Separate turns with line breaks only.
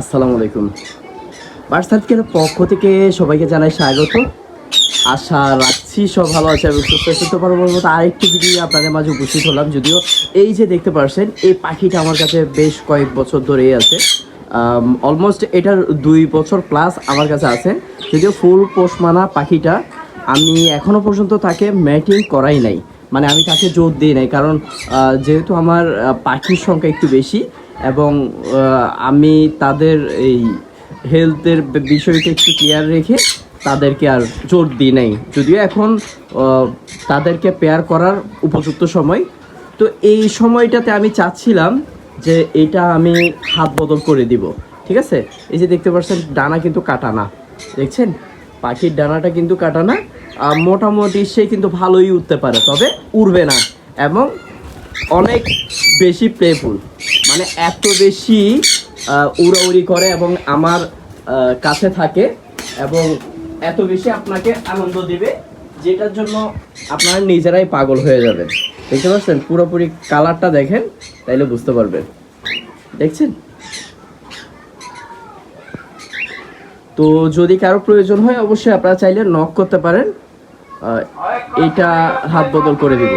আসসালামু আলাইকুম। বার্সার্কের পক্ষ থেকে সবাইকে জানাই স্বাগত। আশা রাখছি সব ভালো আছে এবং সুস্থ সুস্থ পরবর্তী আরেকটি ভিডিও আপনাদের মাঝে উপস্থিত হলাম। যদিও এই যে দেখতে পারছেন, এই পাখিটা আমার কাছে বেশ কয়েক বছর ধরেই আছে। অলমোস্ট এটার দুই বছর প্লাস আমার কাছে আছে। যদিও ফুল পোষমানা পাখিটা আমি এখনও পর্যন্ত তাকে ম্যাটিং করাই নাই। মানে আমি তাকে জোর দিই নাই। কারণ যেহেতু আমার পাখির সংখ্যা একটু বেশি এবং আমি তাদের এই হেলথের বিষয়টা একটু ক্লিয়ার রেখে তাদেরকে আর জোর দিই নাই। যদিও এখন তাদেরকে পেয়ার করার উপযুক্ত সময়। তো এই সময়টাতে আমি চাচ্ছিলাম যে এটা আমি হাত বদল করে দিব। ঠিক আছে? এই যে দেখতে পাচ্ছেন ডানা কিন্তু কাটা না দেখছেন? পাখির ডানাটা কিন্তু কাটা না আহ, মোটামুটি সে কিন্তু ভালোই উঠতে পারে তবে উড়বে না। এবং অনেক বেশি প্লেফুল মানে এত বেশি উড়াউড়ি করে এবং আমার কাছে থাকে এবং এত বেশি আপনাকে আনন্দ দিবে, যেটার জন্য আপনারা নিজেরাই পাগল হয়ে যাবেন। দেখতে পাচ্ছেন? পুরোপুরি কালারটা দেখেন, তাইলে বুঝতে পারবেন। দেখছেন? তো যদি কারও প্রয়োজন হয়, অবশ্যই আপনারা চাইলে নক করতে পারেন। এটা হাত বদল করে দিব।